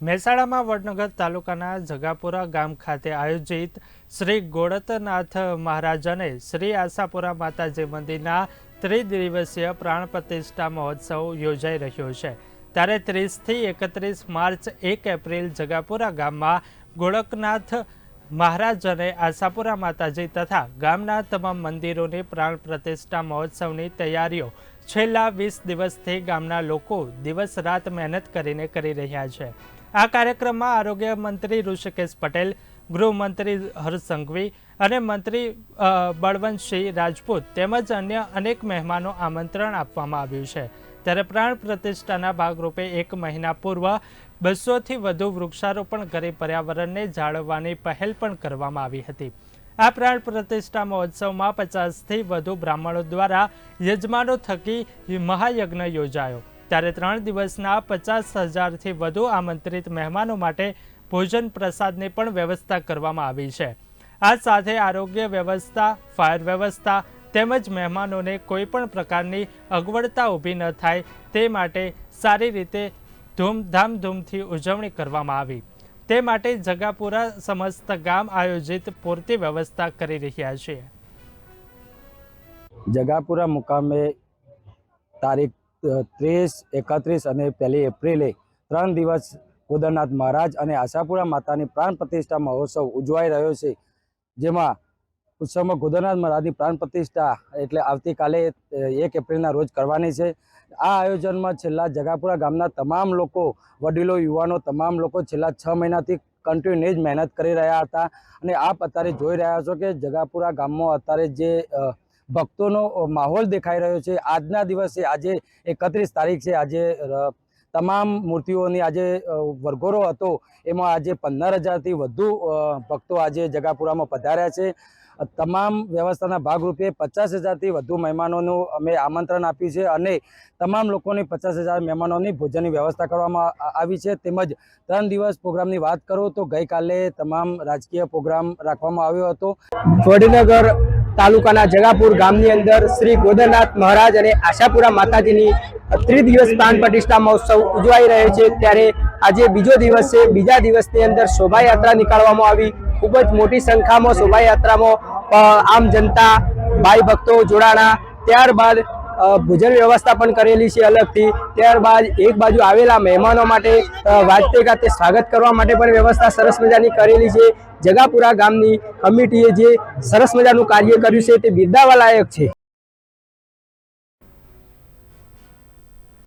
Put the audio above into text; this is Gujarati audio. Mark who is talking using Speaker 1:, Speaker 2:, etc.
Speaker 1: મહેસાણામાં વડનગર તાલુકાના જગાપુરા ગામ ખાતે આયોજિત શ્રી ગોળતનાથ મહારાજને શ્રી આશાપુરા માતાજી મંદિરના ત્રિદિવસીય પ્રાણ પ્રતિષ્ઠા મહોત્સવ યોજાઈ રહ્યો છે. ત્યારે ત્રીસથી એકત્રીસ માર્ચ એક એપ્રિલ જગાપુરા ગામમાં ગોળકનાથ મહારાજને આશાપુરા માતાજી તથા ગામના તમામ મંદિરોની પ્રાણ પ્રતિષ્ઠા મહોત્સવની તૈયારીઓ છેલ્લા વીસ દિવસથી ગામના લોકો દિવસ રાત મહેનત કરીને કરી રહ્યા છે. આ કાર્યક્રમમાં આરોગ્ય મંત્રી ઋષિકેશ પટેલ, ગૃહમંત્રી હર્ષ સંઘવી અને મંત્રી બળવંતસિંહ રાજપૂત તેમજ અન્ય અનેક મહેમાનો આમંત્રણ આપવામાં આવ્યું છે. ત્યારે પ્રાણ પ્રતિષ્ઠાના ભાગરૂપે એક મહિના પૂર્વ બસોથી વધુ વૃક્ષારોપણ કરી પર્યાવરણને જાળવવાની પહેલ પણ કરવામાં આવી હતી. આ પ્રાણ પ્રતિષ્ઠા મહોત્સવમાં પચાસથી વધુ બ્રાહ્મણો દ્વારા યજમાનો થકી મહાયજ્ઞ યોજાયો. ત્યારે ત્રણ દિવસના પચાસ હજારથી વધુ આમંત્રિત મહેમાનો માટે ભોજન પ્રસાદની પણ વ્યવસ્થા કરવામાં આવી છે. આ સાથે આરોગ્ય વ્યવસ્થા, ફાયર વ્યવસ્થા તેમજ મહેમાનોને કોઈ પણ પ્રકારની અગવડતા ઊભી ન થાય તે માટે સારી રીતે ધૂમધામધૂમથી ઉજવણી કરવામાં આવી. તે માટે જગાપુરા સમસ્ત ગામ આયોજિત પૂરતી વ્યવસ્થા કરી રહ્યા છે.
Speaker 2: જગાપુરા મુકામે તારીખ ત્રીસ, એકત્રીસ અને પહેલી એપ્રિલે ત્રણ દિવસ ગોદરનાથ મહારાજ અને આશાપુરા માતાની પ્રાણ પ્રતિષ્ઠા મહોત્સવ ઉજવાઈ રહ્યો છે. જેમાં ઉત્સવમાં ગોદરનાથ મહારાજની પ્રાણ પ્રતિષ્ઠા એટલે આવતીકાલે એક એપ્રિલના રોજ કરવાની છે. આ આયોજનમાં છેલ્લા જગાપુરા ગામના તમામ લોકો, વડીલો, યુવાનો, તમામ લોકો છેલ્લા છ મહિનાથી કન્ટિન્યુ જ મહેનત કરી રહ્યા હતા. અને આપ અત્યારે જોઈ રહ્યા છો કે જગાપુરા ગામમાં અત્યારે જે ભક્તોનો માહોલ દેખાઈ રહ્યો છે. આજના દિવસે, આજે એકત્રીસ તારીખ છે, આજે તમામ મૂર્તિઓની આજે વરઘોરો હતો. એમાં આજે પંદર હજારથી વધુ ભક્તો આજે જગાપુરામાં પધાર્યા છે. તમામ વ્યવસ્થાના ભાગરૂપે પચાસ હજારથી વધુ મહેમાનોનું અમે આમંત્રણ આપ્યું છે અને તમામ લોકોની પચાસ હજાર મહેમાનોની ભોજનની વ્યવસ્થા કરવામાં આવી છે. તેમજ ત્રણ દિવસ પ્રોગ્રામની વાત કરું તો ગઈકાલે તમામ રાજકીય પ્રોગ્રામ રાખવામાં આવ્યો હતો.
Speaker 3: વડનગર તાલુકાના જગાપુર ગામની અંદર શ્રી ગોદરનાથ મહારાજ અને આશાપુરા માતાજીની ત્રિદિવસ પ્રાણ પ્રતિષ્ઠા મહોત્સવ ઉજવાઈ રહ્યો છે. ત્યારે આજે બીજો દિવસ છે. બીજા દિવસની અંદર શોભાયાત્રા નીકાળવામાં આવી. ખૂબ જ મોટી સંખ્યામાં શોભાયાત્રામાં આમ જનતા, ભાઈ ભક્તો જોડાણા. ત્યારબાદ ભોજન વ્યવસ્થા પણ કરેલી છે અલગથી. ત્યારબાદ એક બાજુ આવેલા મહેમાનો માટે વાજતે ખાતે સ્વાગત કરવા માટે પણ વ્યવસ્થા સરસ મજાની કરેલી છે. જગાપુરા ગામની કમિટીએ જે સરસ મજાનું કાર્ય કર્યું છે તે બિરદાવા લાયક છે.